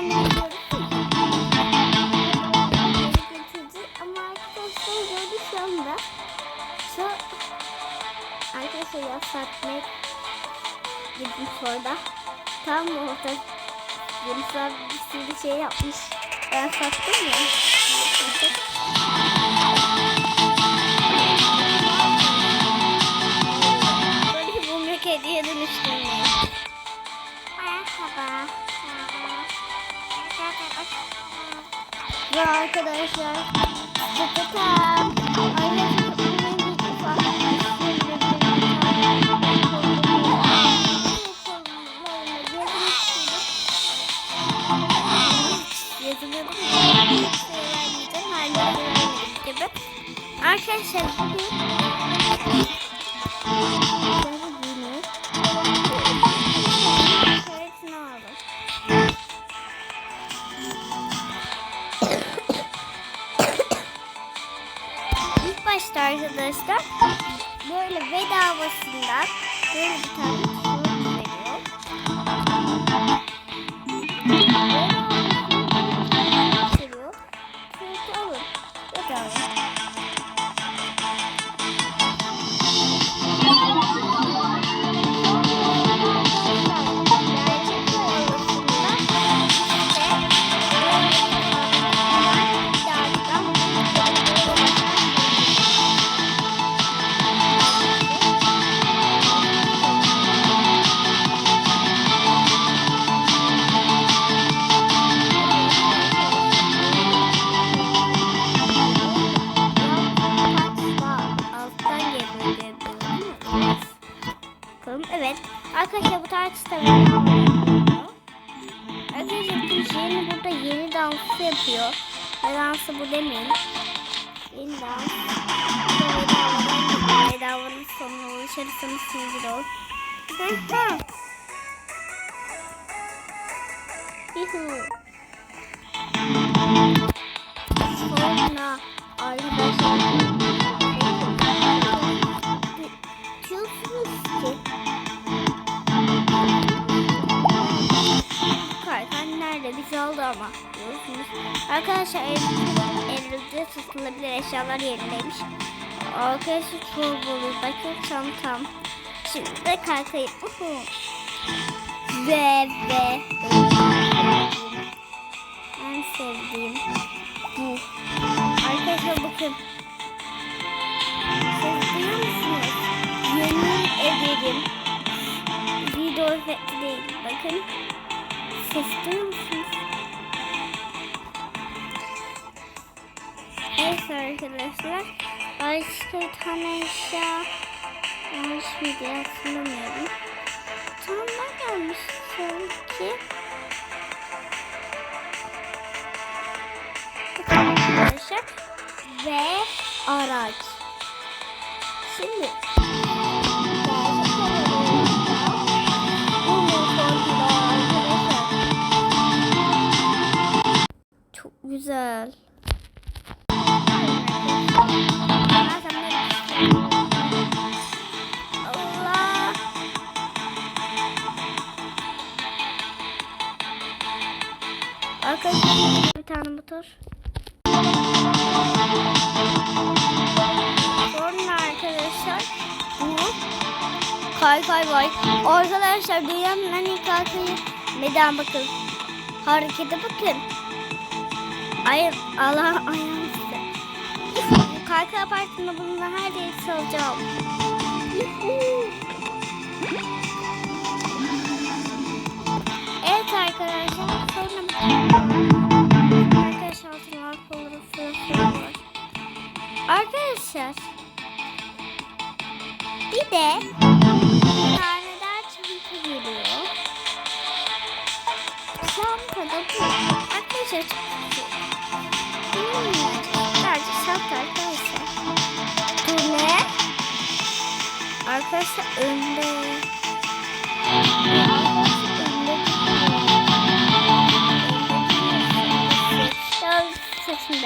görürsün. Götürdü ama arkadaşlar gördü şu anda. Şu arkadaşlar yaz satmaya gitmiş orada. Tam orada Yunuslar bir sürü şey yapmış. Ben sattım ya. Arkadaşlar. Söylemeyeceğim. Hala söylemedim gibi. Arkadaşlar bugün başta arkadaşlar. Böyle bedavasından böyle bir tane Arkadaşlar bu tartışta Arkadaşlar bu yeni burada yeni dansı yapıyor. Ne dansı bu demeyin. Yeni dans. Bedavadan Bedavanın sonuna ulaşırsanız sinir ol. Hı hı. Yuhu. Sonra arkadaşlar Bizi aldı ama. Diyorsunuz. Arkadaşlar elde tutulabilir eşyalar yerindeymiş. Arkadaşlar olur. Bakın çantam. Şimdi de kaykayı. Uhu. Ve ve en sevdiğim bu. Arkadaşlar bakın. Siz musunuz? Yemin ederim. Video değil. Bakın. Ses musunuz? Evet arkadaşlar. Başka bir tane eşya. Yanlış mıydı hatırlamıyorum. Tam ne gelmiş sanki. Arkadaşlar. Ve araç. Şimdi çok güzel. Arkadaşlar bir tane motor. Sonra arkadaşlar bu kaykay var. Arkadaşlar dünyanın en iyi kaykayı neden bakın. Harekete bakın. Ay Allah ayağım Kaykay parkında bununla her yeri salacağım. Yuhuu. Evet arkadaşlar sonra arkadaşlar altınlar kolları fırlatıyor var. Arkadaşlar bir de bir tane daha çanta geliyor. Çantada bu. Arkadaşlar çok güzel. Sadece çanta Arkadaşlar önde. Saçım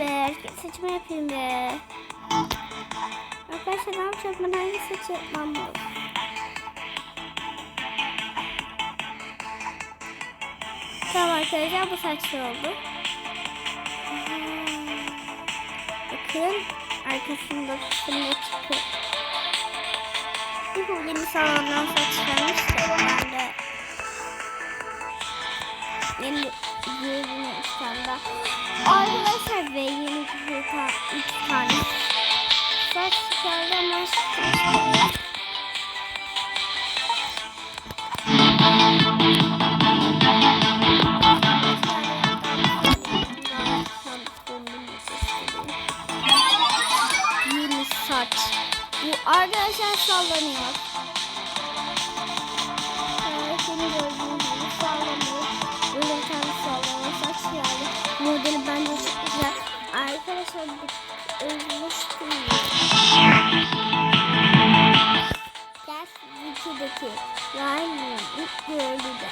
be. Saçımı yapayım be. Arkadaşlar ne yapacağız? Ben hangi saçı yapmam lazım? Tamam arkadaşlar bu saçlı oldu. Bakın arkasında fırına çıkıyor. Bu yeni salondan saç çıkarmıştı. Ben de yeni yeni İstanbul'da. Arkadaşlar ve yeni bir tane, iki tane saç çıkardı ama Yeni arkadaşlar sallanıyor. Seni gördüğünüz gibi sallanıyor. Böyle tane sallama saç yani. Modeli bence çok güzel. Arkadaşlar bir özmüştüm. Gel Wiki'deki Ryan'ın ilk gördüğünde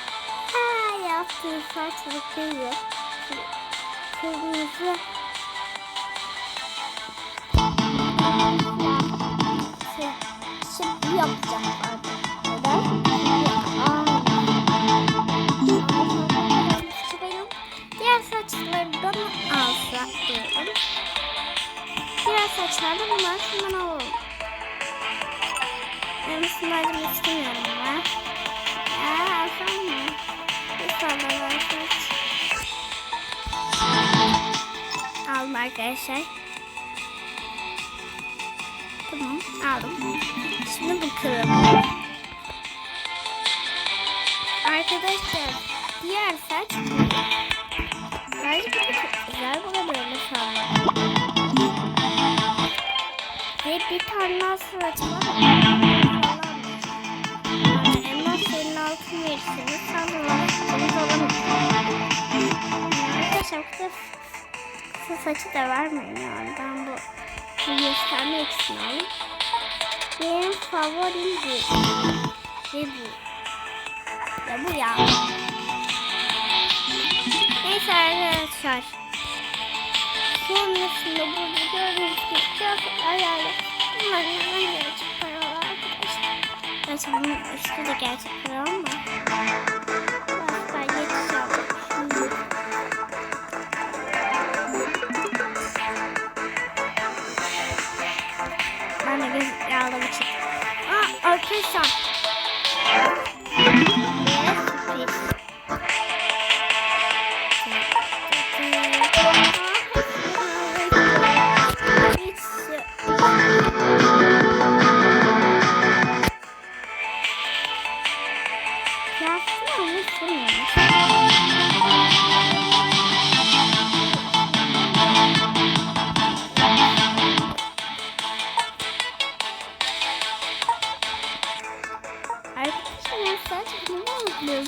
her yaptığı saç bakıyor. Kırmızı şey, yapacaklar. Neden? Aa. diğer saçlardan alsa diyorum. Diğer saçlardan bunlar şundan alalım. Ben ısınardım istemiyorum ben. Ya alsam mı? İnşallah saç. Aldım arkadaşlar. Tamam aldım. Bu kırım. Arkadaşlar diğer saç. Bence bu da çok güzel. Bu da böyle sağlam. Ve bir tane daha saç var. Elmas senin altın verirsiniz. Sanırım alamayız. Arkadaşlar bu da kısa saçı da vermeyin yani. Ben bu bu göstermek için aldım. Benim favorim bu. Ve bu. Ya bu ya. Neyse arkadaşlar. Sonrasında gördüğünüz gibi çok ayarlı. Bunlar neden gerçek paralar arkadaşlar. Gerçi bunun üstü de gerçek para ama. Ben?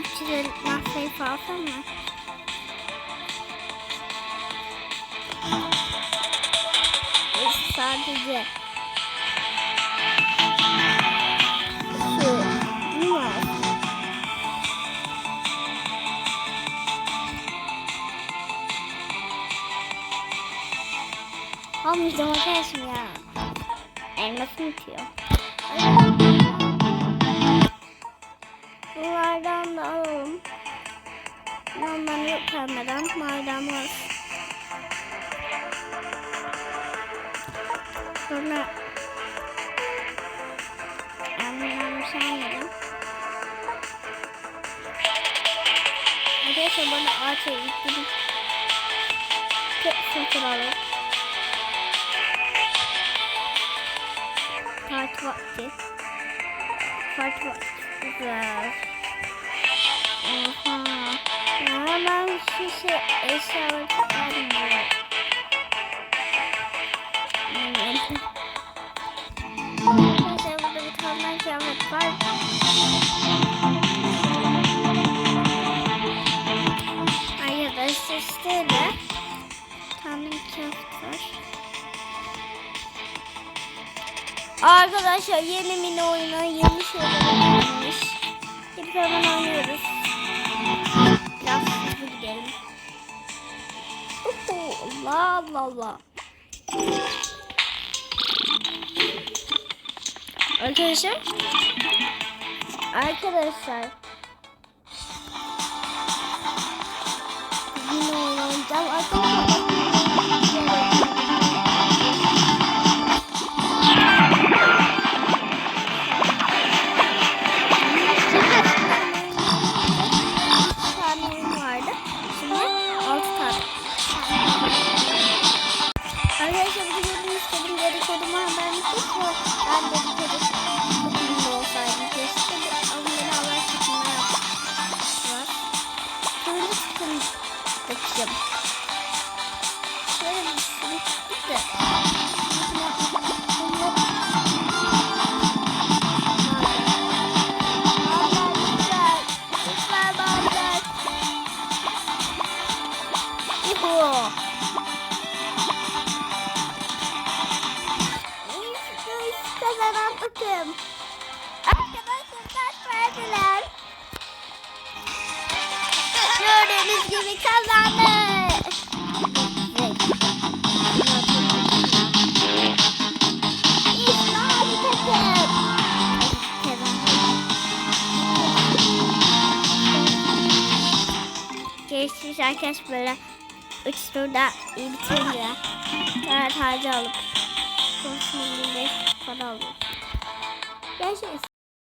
Üç liralık masayı alsam mı? Sadece Almayacağım arkadaşım ya. Elmasını bitiyor. Bunlardan da alalım. Normal yok kalmadan maydanoz. Sonra yanlış yanlış anladım. Arkadaşlar bana ağaç eğittim. Tek satır alalım. Parti vakti. Parti vakti. Güzel. Oha. Ya ben şu şey eşyaları vermiyorum. Arkadaşlar burada bir tane daha kıyafet var. Arkadaşlar yeni mini oyuna yeni şeyler gelmiş. Hep hemen oynuyoruz. Biraz hızlı gidelim. Uhu, Allah Allah Allah. Arkadaşlar. Arkadaşlar. Yine oynayacağım. Arkadaşlar. Geçmiş arkadaş böyle 3 turda bitirince evet harcı alıp konusunda para alıyor. Görüşürüz.